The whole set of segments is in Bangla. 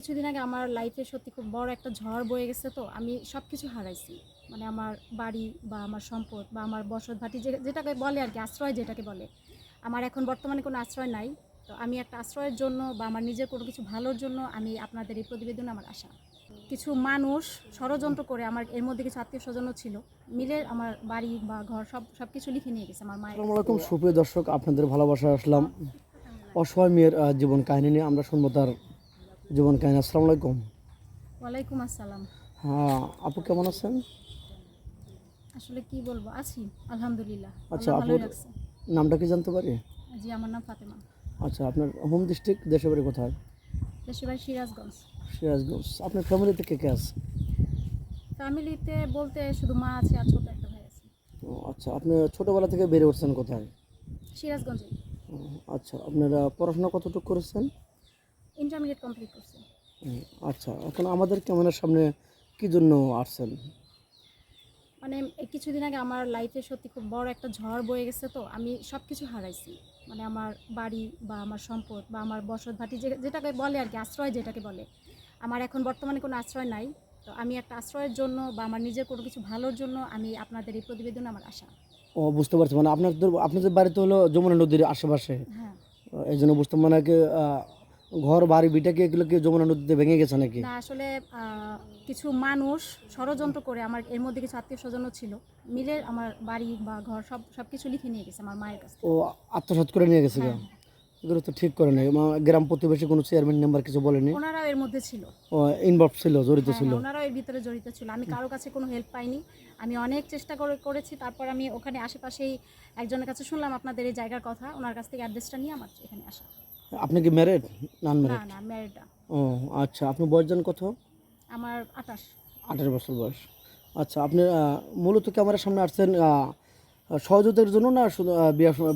কিছুদিন আগে আমার লাইফে সত্যি খুব বড় একটা ঝড় বয়ে গেছে তো আমি সব কিছু হারাইছি। মানে আমার বাড়ি বা আমার সম্পদ বা আমার বসত ভাটি যে- যেটাকে বলে আর কি আশ্রয় যেটাকে বলে আমার এখন বর্তমানে কোনো আশ্রয় নাই। তো আমি একটা আশ্রয়ের জন্য বা আমার নিজের কোনো কিছু ভালোর জন্য আমি আপনাদের এই প্রতিবেদন আমার আশা। কিছু মানুষ ষড়যন্ত্র করে আমার এর মধ্যে কিছু আত্মীয় স্বজনও ছিল মিলে আমার বাড়ি বা ঘর সব সব কিছু লিখে নিয়ে গেছে আমার মায়ের সুপ্রিয় দর্শক আপনাদের ভালোবাসা আসলাম। অসহায় মেয়ের জীবন কাহিনী নিয়ে আমরা শুনব তার জীবন কাহিনী আসসালামু আলাইকুম। ওয়ালাইকুম আসসালাম। হ্যাঁ আপু কেমন আছেন? আসলে কি বলব আছি আলহামদুলিল্লাহ। আচ্ছা, আপুর- নামটা কি জানতে পারি? জি আমার নাম ফাতেমা। আচ্ছা আপনার হোম ডিস্ট্রিক্ট দেশে বাড়ি কোথায়? দেশের বাড়ি সিরাজগঞ্জ। সিরাজগঞ্জ। আপনার ফ্যামিলিতে কে কে আছে? ফ্যামিলিতে বলতে শুধু মা আছে আর ছোট একটা ভাই আছে। ও, আচ্ছা আপনি ছোটবেলা থেকে বেড়ে উঠছেন কোথায়? সিরাজগঞ্জে। আচ্ছা আপনারা পড়াশোনা কতটুকু করেছেন? ইন্টারমিডিয়েট কমপ্লিট করছে। আচ্ছা এখন আমাদের ক্যামেরার সামনে কি জন্য আসছেন? মানে কিছুদিন আগে আমার লাইফে সত্যি খুব বড় একটা ঝড় বয়ে গেছে তো আমি সব কিছু হারাইছি। মানে আমার বাড়ি বা আমার সম্পদ বা আমার বসত ভাটি যেটাকে বলে আর কি আশ্রয় যেটাকে বলে আমার এখন বর্তমানে কোনো আশ্রয় নাই। তো আমি একটা আশ্রয়ের জন্য বা আমার নিজের কোনো কিছু ভালোর জন্য আমি আপনাদের এই প্রতিবেদন আমার আশা। ও বুঝতে পারছি। মানে আপনাদের আপনাদের বাড়িতে হলো যমুনা নদীর আশেপাশে। হ্যাঁ। এই জন্য বুঝতে মানে ঘর বাড়ি বিটা কি এগুলো কি যমুনা নদীতে ভেঙে গেছে নাকি? না আসলে কিছু মানুষ ষড়যন্ত্র করে আমার এর মধ্যে কিছু আত্মীয় স্বজনও ছিল মিলে আমার বাড়ি বা ঘর সব সব কিছু লিখে নিয়ে গেছে আমার মায়ের কাছে ও আত্মসাৎ করে নিয়ে গেছে? হ্যাঁ। এগুলো তো ঠিক করে নাই। গ্রাম প্রতিবেশী কোনো চেয়ারম্যান মেম্বার কিছু বলেনি? ওনারাও এর মধ্যে ছিল। ও ইনভলভ ছিল জড়িত হ্যাঁ, ছিল? হ্যাঁ, ওনারাও এর ভিতরে জড়িত ছিল। আমি কারও কাছে কোনো হেল্প পাইনি। আমি অনেক চেষ্টা করে করেছি তারপর আমি ওখানে আশেপাশেই একজনের কাছে শুনলাম আপনাদের এই জায়গার কথা ওনার কাছ থেকে অ্যাড্রেসটা নিয়ে আমার এখানে আসা। আপনি কি ম্যারেড নান ম্যারেড না ম্যারিডা ও আচ্ছা আপনি বয়স যান কত? আমার আটাশ আঠারো বছর বয়স। আচ্ছা আপনি মূলত ক্যামেরার সামনে আসছেন সহযোগিতার জন্য না শুধু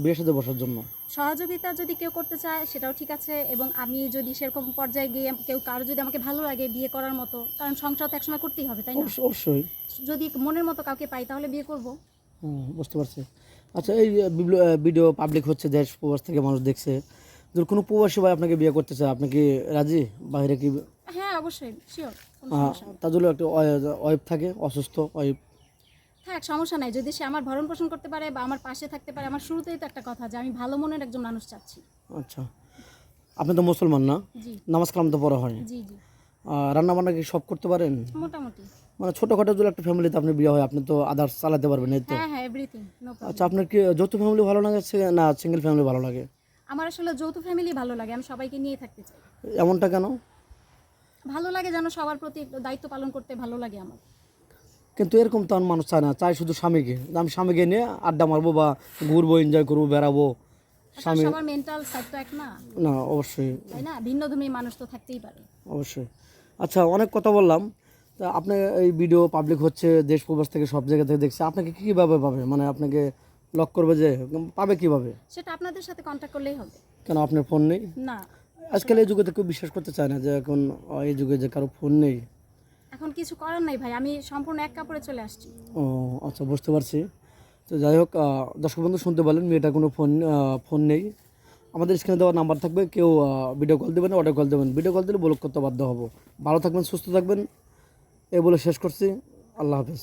বিয়ের সাথে বসার জন্য? সহযোগিতা যদি কেউ করতে চায় সেটাও ঠিক আছে এবং আমি যদি সেরকম পর্যায়ে গিয়ে কেউ কারও যদি আমাকে ভালো লাগে বিয়ে করার মতো কারণ সংসার তো একসময় করতেই হবে তাই না? অবশ্যই। যদি মনের মতো কাউকে পাই তাহলে বিয়ে করব। হুম, বুঝতে পারছি। আচ্ছা এই ভিডিও পাবলিক হচ্ছে দেশ প্রবাস থেকে মানুষ দেখছে। যদি কোনো প্রবাসী ভাই আপনাকে বিয়ে করতে চায় আপনি কি রাজি? বাইরে কি হ্যাঁ অবশ্যই শিওর আহ, তার জন্য একটা ওয়াইফ থাকে অসুস্থ ওয়াইফ। থাক সমস্যা নাই যদি সে আমার ভরণ পোষণ করতে পারে বা আমার পাশে থাকতে পারে আমার শুরুতেই তো একটা কথা যে আমি ভালো মনের একজন মানুষ চাচ্ছি। আচ্ছা আপনি তো মুসলমান না? জি। নামাজ কালাম তো পড়া হয়। জি জি। রান্না বান্না কি সব করতে পারেন? মোটামুটি। মানে ছোটোখাটো যদি একটা ফ্যামিলিতে আপনি বিয়ে হয় আপনি তো আদার্স চালাতে পারবেন এই তো। হ্যাঁ হ্যাঁ এভরিথিং নো আচ্ছা আপনার কি যৌথ ফ্যামিলি ভালো লাগে না সিঙ্গেল ফ্যামিলি ভালো লাগে? আমার আসলে যৌথ ফ্যামিলি ভালো লাগে আমি সবাইকে নিয়ে থাকতে চাই। এমনটা কেন? ভালো লাগে যেন সবার প্রতি দায়িত্ব পালন করতে ভালো লাগে আমার। কিন্তু এরকম তো আর মানুষ চায় না চায় শুধু স্বামীকে। আমি স্বামীকে নিয়ে আড্ডা মারবো বা ঘুরবো এনজয় করব বেড়াবো আসলে সবার মেন্টাল সাইড তো এক না? না অবশ্যই। তাই না? ভিন্ন ধর্মী মানুষ তো থাকতেই পারে। অবশ্যই। আচ্ছা অনেক কথা বললাম। তা আপনি এই ভিডিও পাবলিক হচ্ছে দেশ প্রবাস থেকে সব জায়গা থেকে দেখছে। আপনাকে কীভাবে পাবে মানে আপনাকে লক করবে যে পাবে কীভাবে? সেটা আপনাদের সাথে কন্ট্যাক্ট করলেই হবে। কেন আপনার ফোন নেই? না। আজকাল এই যুগে তো কেউ বিশ্বাস করতে চায় না যে এখন এই যুগে যে কারও ফোন নেই। এখন কিছু করার নাই ভাই আমি সম্পূর্ণ এক কাপড়ে চলে আসছি। ও আচ্ছা বুঝতে পারছি। তো যাই হোক দর্শক বন্ধু শুনতে পারলেন মেয়েটা কোনো ফোন ফোন নেই। আমাদের স্ক্রিনে দেওয়া নাম্বার থাকবে কেউ ভিডিও কল দেবেন অডিও কল দেবেন ভিডিও কল দিলে ব্লক করতে বাধ্য হব। ভালো থাকবেন সুস্থ থাকবেন। এই বলে শেষ করছি। আল্লাহ হাফেজ।